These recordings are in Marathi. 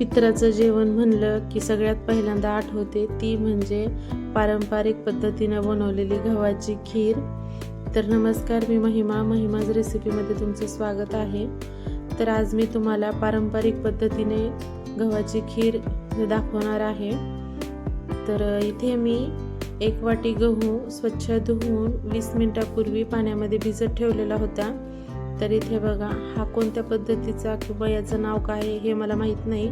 पित्राचं जेवण म्हणलं की सगळ्यात पहिल्यांदा आठवते ती म्हणजे पारंपरिक पद्धतीनं बनवलेली गव्हाची खीर. तर नमस्कार मी महिमा. महिमाज रेसिपीमध्ये तुमचं स्वागत आहे. तर आज मी तुम्हाला पारंपरिक पद्धतीने गव्हाची खीर दाखवणार आहे. तर इथे मी एक वाटी गहू स्वच्छ धुवून वीस मिनिटापूर्वी पाण्यामध्ये भिजत ठेवलेला होता. तर इथे बघा हा कोणत्या पद्धतीचा किंवा याचं नाव काय आहे हे मला माहीत नाही.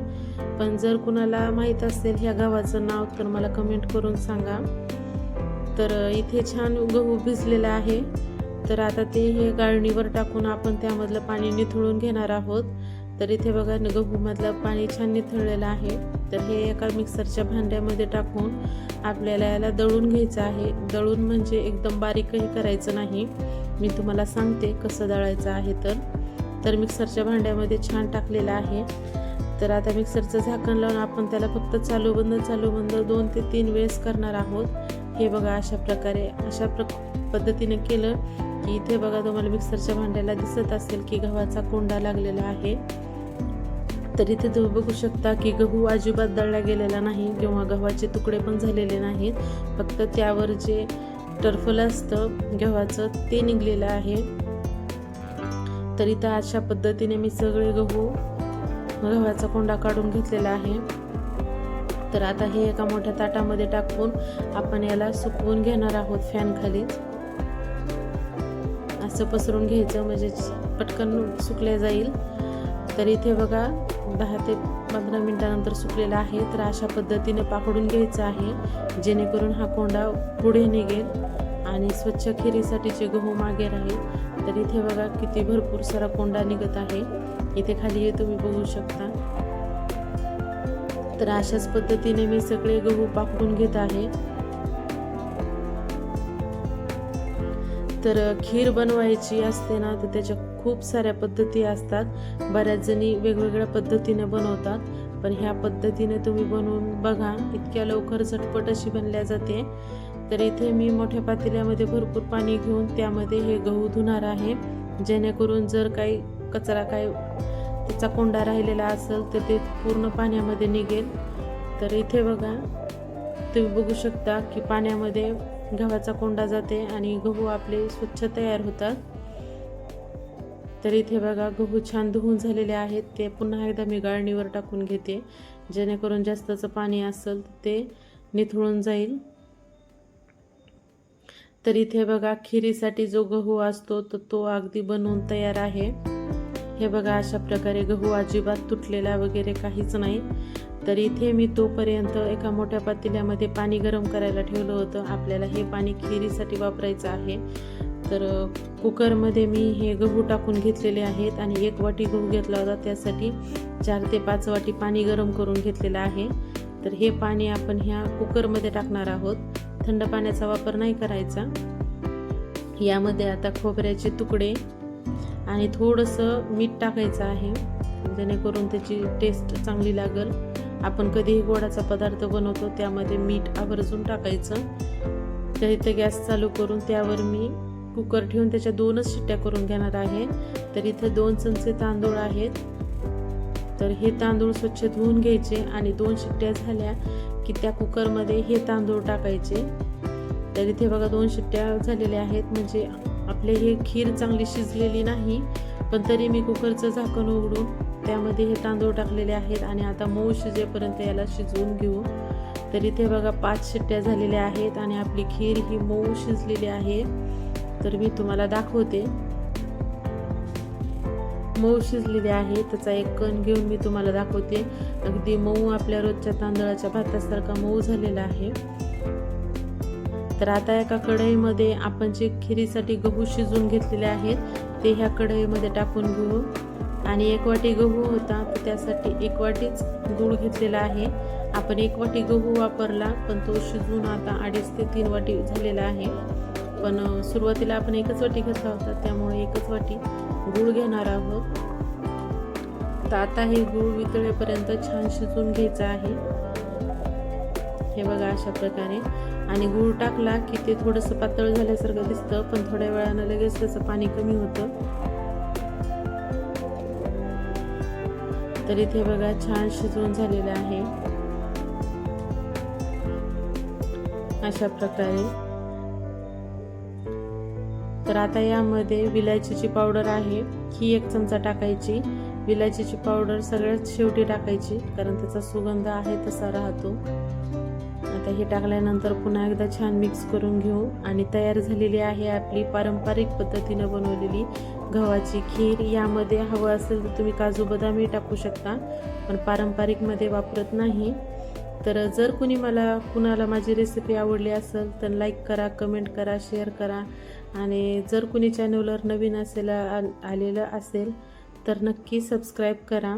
पण जर कुणाला माहीत असेल ह्या गावाचं नाव तर मला कमेंट करून सांगा. तर इथे छान गहू भिजलेला आहे. तर आता ते हे गाळणीवर टाकून आपण त्यामधलं पाणी निथळून घेणार आहोत. तर इथे बघा गहूमधलं पाणी छान निथळलेलं आहे. तर हे एका मिक्सरच्या भांड्यामध्ये टाकून आपल्याला याला दळून घ्यायचं आहे. दळून म्हणजे एकदम बारीकही करायचं नाही. मी तुम्हाला सांगते कसं दळायचं आहे तर. तर मिक्सरच्या भांड्यामध्ये छान टाकलेलं आहे. तर आता मिक्सरचं झाकण लावून आपण त्याला फक्त चालू बंद चालू बंद दोन ते तीन वेळेस करणार आहोत. हे बघा अशा प्रकारे अशा प्र पद्धतीने केलं की इथे बघा तुम्हाला मिक्सरच्या भांड्याला दिसत असेल की गव्हाचा कोंडा लागलेला आहे. तर इथे तुम्ही बघू शकता की गहू अजिबात दळला गेलेला नाही किंवा गव्हाचे तुकडे पण झालेले नाहीत. फक्त त्यावर जे टर्फल असतं. गव्हाचं ते निघलेलं आहे. तर इथं अशा पद्धतीने मी सगळे गहू गव्हाचा कोंडा काढून घेतलेला आहे. तर आता हे एका मोठ्या ताटामध्ये टाकून आपण याला सुकवून घेणार आहोत फॅन खालीच असं पसरून घ्यायचं म्हणजे पटकन सुकले जाईल. तर इथे बघा दहा ते पंधरा मिनिटानंतर सुकलेला आहे तर अशा पद्धतीने पाकडून घ्यायचं आहे. जेणेकरून हा कोंडा पुढे निघेल आणि स्वच्छ खिरीसाठीचे गहू मागे राहील तर इथे बघा किती भरपूर सारा कोंडा निघत आहे. इथे खाली हे तुम्ही बघू शकता. तर अशाच पद्धतीने मी सगळे गहू पाकडून घेत आहे. तर खीर बनवायची असते ना तर त्याच्या खूप साऱ्या पद्धती असतात. बऱ्याच जणी वेगवेगळ्या पद्धतीने बनवतात. पण ह्या पद्धतीने तुम्ही बनवून बघा इतक्या लवकर झटपट अशी बनल्या जाते. तर इथे मी मोठ्या पातेल्यामध्ये भरपूर पाणी घेऊन त्यामध्ये हे गहू धुणार आहे. जेणेकरून जर काही कचरा काय त्याचा कोंडा राहिलेला असेल तर ते पूर्ण पाण्यामध्ये निघेल. तर इथे बघा तुम्ही बघू शकता की पाण्यामध्ये गव्हाचा कोंडा जाते आणि गहू आपले स्वच्छ तयार होतात. तर इथे बघा गहू छान धुवून झालेले आहेत. ते पुन्हा एकदा मी गाळणीवर टाकून घेते. जेणेकरून जास्तचं पाणी असेल ते निथळून जाईल. तर इथे बघा खिरीसाठी जो गहू असतो तर तो अगदी बनवून तयार आहे. हे बघा अशा प्रकारे गहू अजिबात तुटलेला वगैरे काहीच नाही. तर इथे मी तोपर्यंत एका मोठ्या पातेल्यामध्ये पाणी गरम करायला ठेवलं होतं. आपल्याला हे पाणी खिरीसाठी वापरायचं आहे. तर कुकरमध्ये मी हे गहू टाकून घेतलेले आहेत आणि एक वाटी गहू घेतला होता. त्यासाठी चार ते पाच वाटी पाणी गरम करून घेतलेलं आहे. तर हे पाणी आपण ह्या कुकरमध्ये टाकणार आहोत. थंड पाण्याचा वापर नाही करायचा. यामध्ये आता खोबऱ्याचे तुकडे आणि थोडंसं मीठ टाकायचं आहे. जेणेकरून त्याची टेस्ट चांगली लागेल. आपण कधीही गोडाचा पदार्थ बनवतो त्यामध्ये मीठ आवर्जून टाकायचं. तर इथे गॅस चालू करून त्यावर मी कुकर ठेवून त्याच्या दोनच शिट्ट्या करून घेणार आहे. तर इथे दोन चमचे तांदूळ आहेत. तर हे तांदूळ स्वच्छ धुवून घ्यायचे आणि दोन शिट्ट्या झाल्या की त्या कुकरमध्ये हे तांदूळ टाकायचे. तर इथे बघा दोन शिट्ट्या झालेल्या आहेत. म्हणजे आपले हे खीर चांगली शिजलेली नाही पण तरी मी कुकरचं झाकण उघडून त्यामध्ये हे तांदूळ टाकलेले आहेत आणि आता मऊ शिजेपर्यंत याला शिजवून घेऊ. तर इथे बघा पाच शिट्ट्या झालेल्या आहेत आणि आपली खीर ही मऊ शिजलेली आहे. तर मी तुम्हाला दाखवते. मऊ शिजलेली आहे त्याचा एक कण घेऊन मी तुम्हाला दाखवते. अगदी मऊ आपल्या रोजच्या तांदळाच्या भातासारखा मऊ झालेला आहे. तर आता एका कढईमध्ये आपण जे खिरीसाठी गहू शिजून घेतलेले आहेत ते ह्या कढईमध्ये टाकून घेऊ. आणि एक वाटी गहू होता तर त्यासाठी एक वाटीच गूळ घेतलेला आहे. आपण एक वाटी गहू वापरला पण तो शिजून आता अडीच ते तीन वाटी झालेला आहे. पण सुरुवातीला आपण एकच वाटी घेतला होता त्यामुळे एकच वाटी गूळ घेणार आहोत. तर आता हे गूळ वितळेपर्यंत छान शिजून घ्यायचं आहे. हे बघा अशा प्रकारे. आणि गूळ टाकला की ते थोडंसं पातळ झाल्यासारखं दिसतं पण थोड्या वेळानं लगेच त्याचं पाणी कमी होतं. तर इथे बघा छान शिजवून झालेलं आहे. अशा प्रकारे. तर आता यामध्ये विलायचीची पावडर आहे. ही एक चमचा टाकायची. विलायचीची पावडर सगळ्यात शेवटी टाकायची कारण त्याचा सुगंध आहे तसा राहतो. आता हे टाकल्यानंतर पुन्हा एकदा छान मिक्स करून घेऊ. आणि तयार झालेली आहे आपली पारंपरिक पद्धतीनं बनवलेली गव्हाची खीर. यामध्ये हवं असेल तर तुम्ही काजू बदामही टाकू शकता पण पारंपरिकमध्ये वापरत नाही. तर जर कुणी मला कुणाला माझी रेसिपी आवडली असेल तर लाईक करा कमेंट करा शेअर करा. आणि जर कुणी चॅनलवर नवीन असेल आलेलं असेल तर नक्की सबस्क्राईब करा.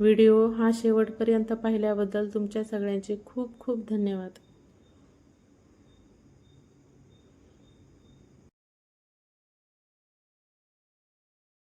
व्हिडिओ हा शेवटपर्यंत पाहिल्याबद्दल तुमच्या सगळ्यांचे खूप खूप धन्यवाद.